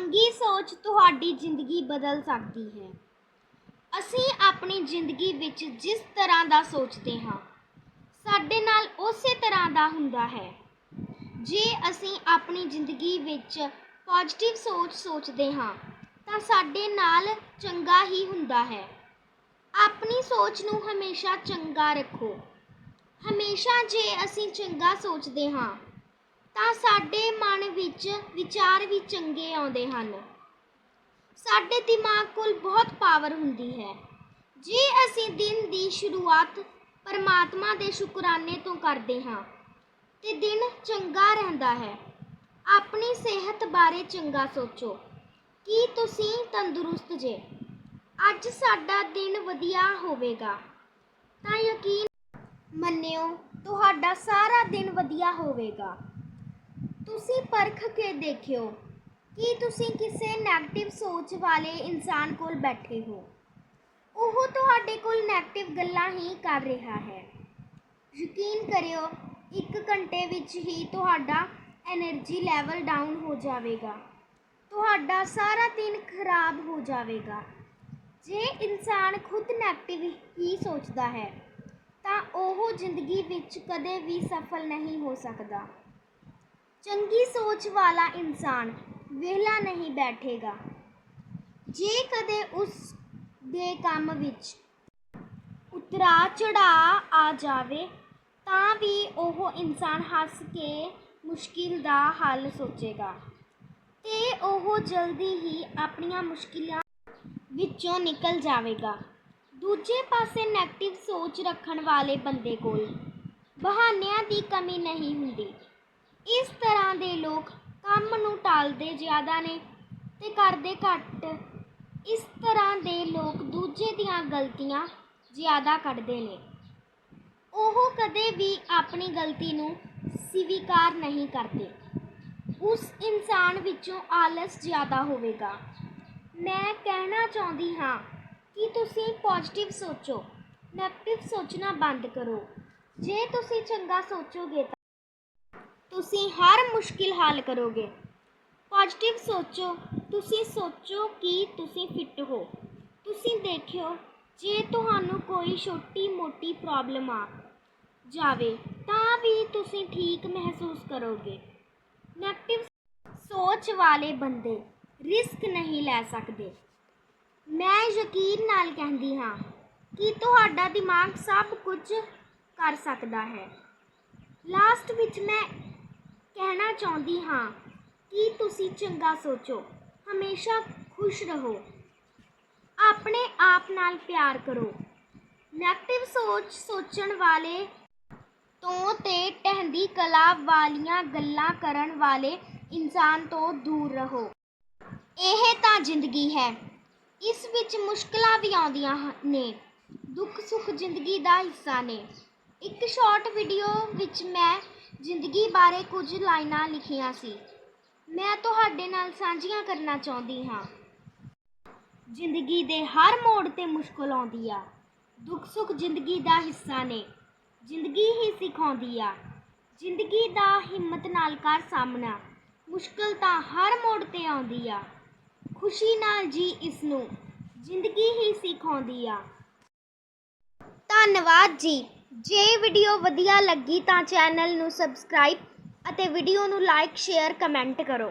ਚੰਗੀ ਸੋਚ ਤੁਹਾਡੀ ਜ਼ਿੰਦਗੀ ਬਦਲ ਸਕਦੀ ਹੈ। ਅਸੀਂ ਆਪਣੀ ਜ਼ਿੰਦਗੀ ਵਿੱਚ ਜਿਸ ਤਰ੍ਹਾਂ ਦਾ ਸੋਚਦੇ ਹਾਂ, ਸਾਡੇ ਨਾਲ ਉਸੇ ਤਰ੍ਹਾਂ ਦਾ ਹੁੰਦਾ ਹੈ। ਜੇ ਅਸੀਂ ਆਪਣੀ ਜ਼ਿੰਦਗੀ ਵਿੱਚ ਪੋਜ਼ਿਟਿਵ ਸੋਚ ਸੋਚਦੇ ਹਾਂ, ਤਾਂ ਸਾਡੇ ਨਾਲ ਚੰਗਾ ਹੀ ਹੁੰਦਾ ਹੈ। ਆਪਣੀ ਸੋਚ ਨੂੰ ਹਮੇਸ਼ਾ ਚੰਗਾ ਰੱਖੋ। ਹਮੇਸ਼ਾ ਜੇ ਅਸੀਂ ਚੰਗਾ ਸੋਚਦੇ ਹਾਂ ਤਾਂ ਸਾਡੇ ਮਨ ਵਿੱਚ ਵਿਚਾਰ ਵੀ ਚੰਗੇ ਆਉਂਦੇ ਹਨ। ਸਾਡੇ ਦਿਮਾਗ ਕੋਲ ਬਹੁਤ ਪਾਵਰ ਹੁੰਦੀ ਹੈ। ਜੇ ਅਸੀਂ ਦਿਨ ਦੀ ਸ਼ੁਰੂਆਤ ਪਰਮਾਤਮਾ ਦੇ ਸ਼ੁਕਰਾਨੇ ਤੋਂ ਕਰਦੇ ਹਾਂ, ਤੇ ਦਿਨ ਚੰਗਾ ਰਹਿੰਦਾ ਹੈ। ਆਪਣੀ ਸਿਹਤ ਬਾਰੇ ਚੰਗਾ ਸੋਚੋ। ਕੀ ਤੁਸੀਂ ਤੰਦਰੁਸਤ ਜੇ? ਅੱਜ ਸਾਡਾ ਦਿਨ ਵਧੀਆ ਹੋਵੇਗਾ। ਤਾਂ ਯਕੀਨ ਮੰਨਿਓ, ਤੁਹਾਡਾ ਸਾਰਾ ਦਿਨ ਵਧੀਆ ਹੋਵੇਗਾ। ਤੁਸੀਂ ਪਰਖ ਕੇ ਦੇਖਿਓ ਕਿ ਤੁਸੀਂ ਕਿਸੇ ਨੈਗੇਟਿਵ ਸੋਚ ਵਾਲੇ ਇਨਸਾਨ ਕੋਲ ਬੈਠੇ ਹੋ। ਉਹ ਤੁਹਾਡੇ ਕੋਲ ਨੈਗੇਟਿਵ ਗੱਲਾਂ ਹੀ ਕਰ ਰਿਹਾ ਹੈ। ਯਕੀਨ ਕਰਿਓ, ਇੱਕ ਘੰਟੇ ਵਿੱਚ ਹੀ ਤੁਹਾਡਾ એનર્ਜੀ ਲੈਵਲ ਡਾਊਨ ਹੋ ਜਾਵੇਗਾ। ਤੁਹਾਡਾ ਸਾਰਾ ਦਿਨ ਖਰਾਬ ਹੋ ਜਾਵੇਗਾ। ਜੇ ਇਨਸਾਨ ਖੁਦ ਨੈਗੇਟਿਵ ਹੀ ਸੋਚਦਾ ਹੈ, ਤਾਂ ਉਹ ਜ਼ਿੰਦਗੀ ਵਿੱਚ ਕਦੇ ਵੀ ਸਫਲ ਨਹੀਂ ਹੋ ਸਕਦਾ। ਚੰਗੀ ਸੋਚ ਵਾਲਾ ਇਨਸਾਨ ਵਿਹਲਾ ਨਹੀਂ ਬੈਠੇਗਾ। ਜੇ ਕਦੇ ਉਸ ਦੇ ਕੰਮ ਵਿੱਚ ਉਤਰਾ ਚੜਾ ਆ ਜਾਵੇ, ਤਾਂ ਵੀ ਉਹ ਇਨਸਾਨ ਹੱਸ ਕੇ ਮੁਸ਼ਕਿਲ ਦਾ ਹੱਲ ਸੋਚੇਗਾ ਤੇ ਉਹ ਜਲਦੀ ਹੀ ਆਪਣੀਆਂ ਮੁਸ਼ਕਿਲਾਂ ਵਿੱਚੋਂ ਨਿਕਲ ਜਾਵੇਗਾ। ਦੂਜੇ ਪਾਸੇ 네ਗੇਟਿਵ ਸੋਚ ਰੱਖਣ ਵਾਲੇ ਬੰਦੇ ਕੋਲ ਬਹਾਨਿਆਂ ਦੀ ਕਮੀ ਨਹੀਂ ਹੁੰਦੀ। ਇਸ ਤਰ੍ਹਾਂ ਦੇ ਲੋਕ ਕੰਮ ਨੂੰ ਟਾਲਦੇ ਜ਼ਿਆਦਾ ਨੇ ਤੇ ਕਰਦੇ ਘੱਟ। ਇਸ ਤਰ੍ਹਾਂ ਦੇ ਲੋਕ ਦੂਜੇ ਦੀਆਂ ਗਲਤੀਆਂ ਜ਼ਿਆਦਾ ਕੱਢਦੇ ਨੇ। ਉਹ ਕਦੇ ਵੀ ਆਪਣੀ ਗਲਤੀ ਨੂੰ ਸਵੀਕਾਰ ਨਹੀਂ ਕਰਦੇ। ਉਸ ਇਨਸਾਨ ਵਿੱਚੋਂ ਆਲਸ ਜ਼ਿਆਦਾ ਹੋਵੇਗਾ। ਮੈਂ ਕਹਿਣਾ ਚਾਹੁੰਦੀ ਹਾਂ ਕਿ ਤੁਸੀਂ ਪੋਜ਼ਿਟਿਵ ਸੋਚੋ ਨੈਗੇਟਿਵ ਸੋਚਣਾ ਬੰਦ ਕਰੋ। ਜੇ ਤੁਸੀਂ ਚੰਗਾ ਸੋਚੋਗੇ ਤਾਂ ਤੁਸੀਂ ਹਰ ਮੁਸ਼ਕਿਲ ਹੱਲ ਕਰੋਗੇ। ਪੋਜ਼ਿਟਿਵ ਸੋਚੋ, ਤੁਸੀਂ ਸੋਚੋ ਕਿ ਤੁਸੀਂ ਫਿੱਟ ਹੋ। ਤੁਸੀਂ ਦੇਖਿਓ, ਜੇ ਤੁਹਾਨੂੰ ਕੋਈ ਛੋਟੀ ਮੋਟੀ ਪ੍ਰੋਬਲਮ ਆ ਜਾਵੇ, ਤਾਂ ਵੀ ਤੁਸੀਂ ਠੀਕ ਮਹਿਸੂਸ ਕਰੋਗੇ। ਨੈਗੇਟਿਵ ਸੋਚ ਵਾਲੇ ਬੰਦੇ ਰਿਸਕ ਨਹੀਂ ਲੈ ਸਕਦੇ। ਮੈਂ ਯਕੀਨ ਨਾਲ ਕਹਿੰਦੀ ਹਾਂ ਕਿ ਤੁਹਾਡਾ ਦਿਮਾਗ ਸਭ ਕੁਝ ਕਰ ਸਕਦਾ ਹੈ। ਲਾਸਟ ਵਿੱਚ ਮੈਂ ਕਹਿਣਾ ਚਾਹੁੰਦੀ ਹਾਂ ਕਿ ਤੁਸੀਂ ਚੰਗਾ ਸੋਚੋ, ਹਮੇਸ਼ਾ ਖੁਸ਼ ਰਹੋ। ਆਪਣੇ ਆਪ ਨਾਲ ਪਿਆਰ ਕਰੋ। ਨੈਗੇਟਿਵ ਸੋਚ ਸੋਚਣ ਵਾਲੇ ਤੋਂ ਤੇ ਟਹਿੰਦੀ ਕਲਾ ਵਾਲੀਆਂ ਗੱਲਾਂ ਕਰਨ ਵਾਲੇ ਇਨਸਾਨ ਤੋਂ ਦੂਰ ਰਹੋ। ਇਹ ਤਾਂ ਜ਼ਿੰਦਗੀ ਹੈ। ਇਸ ਵਿੱਚ ਮੁਸ਼ਕਲਾਂ ਵੀ ਆਉਂਦੀਆਂ ਨੇ। ਦੁੱਖ ਸੁੱਖ ਜ਼ਿੰਦਗੀ ਦਾ ਹਿੱਸਾ ਨੇ। ਇੱਕ ਸ਼ਾਰਟ ਵੀਡੀਓ ਵਿੱਚ ਮੈਂ ਜ਼ਿੰਦਗੀ ਬਾਰੇ ਕੁਝ ਲਾਈਨਾਂ ਲਿਖੀਆਂ ਸੀ। ਮੈਂ ਤੁਹਾਡੇ ਨਾਲ ਸਾਂਝੀਆਂ ਕਰਨਾ ਚਾਹੁੰਦੀ ਹਾਂ। ਜ਼ਿੰਦਗੀ ਦੇ ਹਰ ਮੋੜ ਤੇ ਮੁਸ਼ਕਲ ਆਉਂਦੀ ਆ। ਦੁੱਖ ਸੁੱਖ ਜ਼ਿੰਦਗੀ ਦਾ ਹਿੱਸਾ ਨੇ। ਜ਼ਿੰਦਗੀ ਹੀ ਸਿਖਾਉਂਦੀ ਆ। ਜ਼ਿੰਦਗੀ ਦਾ ਹਿੰਮਤ ਨਾਲ ਕਰ ਸਾਹਮਣਾ। ਮੁਸ਼ਕਲ ਤਾਂ ਹਰ ਮੋੜ ਤੇ ਆਉਂਦੀ ਆ। ਖੁਸ਼ੀ ਨਾਲ ਜੀ ਇਸ ਨੂੰ ਜ਼ਿੰਦਗੀ ਹੀ ਸਿਖਾਉਂਦੀ ਆ। ਧੰਨਵਾਦ ਜੀ। ਜੇ ਵੀਡੀਓ ਵਧੀਆ ਲੱਗੀ ਤਾਂ ਚੈਨਲ ਨੂੰ ਸਬਸਕ੍ਰਾਈਬ ਅਤੇ ਵੀਡੀਓ ਨੂੰ ਲਾਈਕ, ਸ਼ੇਅਰ, ਕਮੈਂਟ ਕਰੋ।